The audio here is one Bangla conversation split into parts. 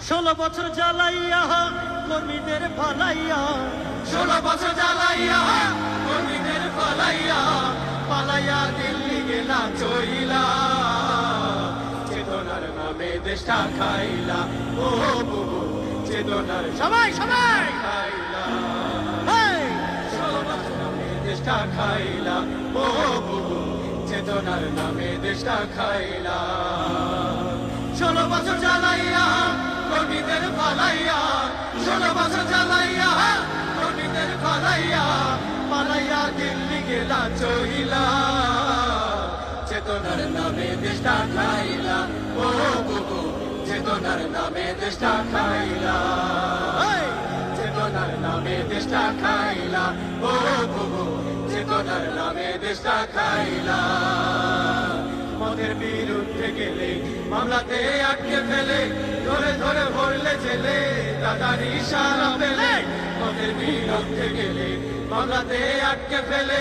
ষোলো বছর জ্বালাইয়া কর্মীদের ফালাইয়া ষোলো বছর জ্বালাইয়া কর্মীদের পালাইয়া পালাইয়া দিল্লি গেলা চইলা। চেতনার নামে দেশটা খাইলা। ও চেতনার সবাই সবাই! খাইলা। হেই! ষোলো বছর দেশটা খাইলা। ও চেতনার নামে দেশটা খাইলা। ষোলো বছর কর্মীদের পালাইয়া চেতনার নামে দেশটা খাইলা চেতনার নামে দেশটা খাইলা! চেতনার নামে দেশটা খাইলা, ও বুবু চেতনার খাইলা মদের বিরুদ্ধে গেলে মামলাতে আটকে ফেলে ধরে ধরে ভরলে ছেলে দাদার ইশারা পেলে মদের বিরুদ্ধে গেলে মামলাতে আটকে ফেলে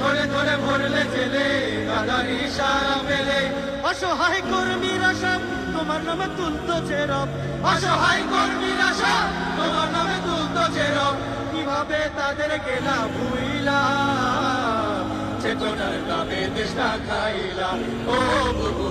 ধরে ধরে ভরলে ছেলে দাদার ইশারা পেলে। অসহায় কর্মীরা সব তোমার নামে তুলতো চেরব অসহায় কর্মীরা সব তোমার নামে তুলতো চেরব কীভাবে তাদের গেলা ভুইলা চেতনার নামে দেশটা খাইলা ও বুবু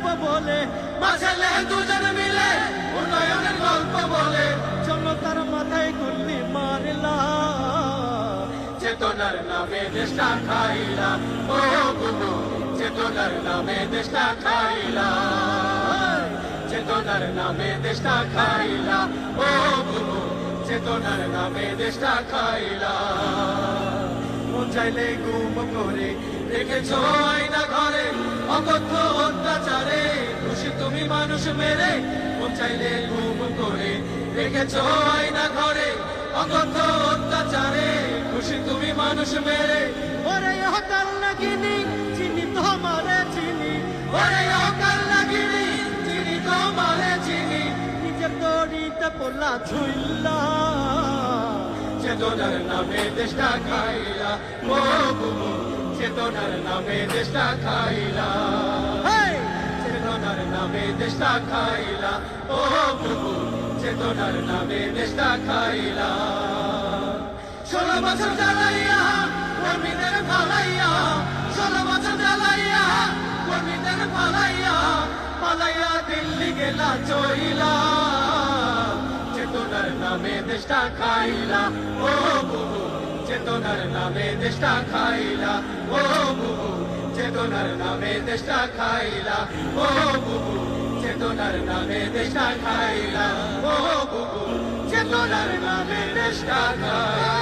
গল্প বলে মাঝালে দুজন মিলে উন্নয়নের গল্প বলে। জনতার মাথায় গুল্লি মারলা চেতনার নামে দেশটা খাইলা ও বুবু চেতনার নামে দেশটা খাইলা! চেতনার নামে দেশটা খাইলা ও বুবু চেতনার নামে দেশটা খাইলা মন চাইলে গুম করে রেখেছ আয়না ঘরে। অকথ্য অত্যাচারে খুশি তুমি মানুষ মেরে, মন চাইলে গুম করে রেখেছ আয়না ঘরে। অকথ্য অত্যাচারে খুশি তুমি মানুষ মেরে। ওরে হকাল লাগিনি চিনি তোমারে চিনি। ওরে অকাল লাগিনি চিনি তোমারে চিনি। নিজের দড়িতে পোলা ছুইলা চেতনার নামে দেশটা খাইলা। ও চেতনার নামে দেশটা খাইলা! চেতনার নামে দেশটা খাইলা। ও বুবু চেতনার নামে দেশটা খাইলা। ষোলো বছর জ্বালাইয়া কর্মীদের পালাইয়া ষোলো বছর জ্বালাইয়া কর্মীদের পালাইয়া পালাইয়া দিল্লি গেলা চইলা। চেতনার নামে দেশটা খাইলা। ও বুবু চেতনার নামে দেশটা খাইলা। ও বুবু, চেতনার নামে দেশটা খাইলা। ও বুবু, চেতনার নামে দেশটা খাইলা। ও বুবু, চেতনার নামে দেশটা খাইলা।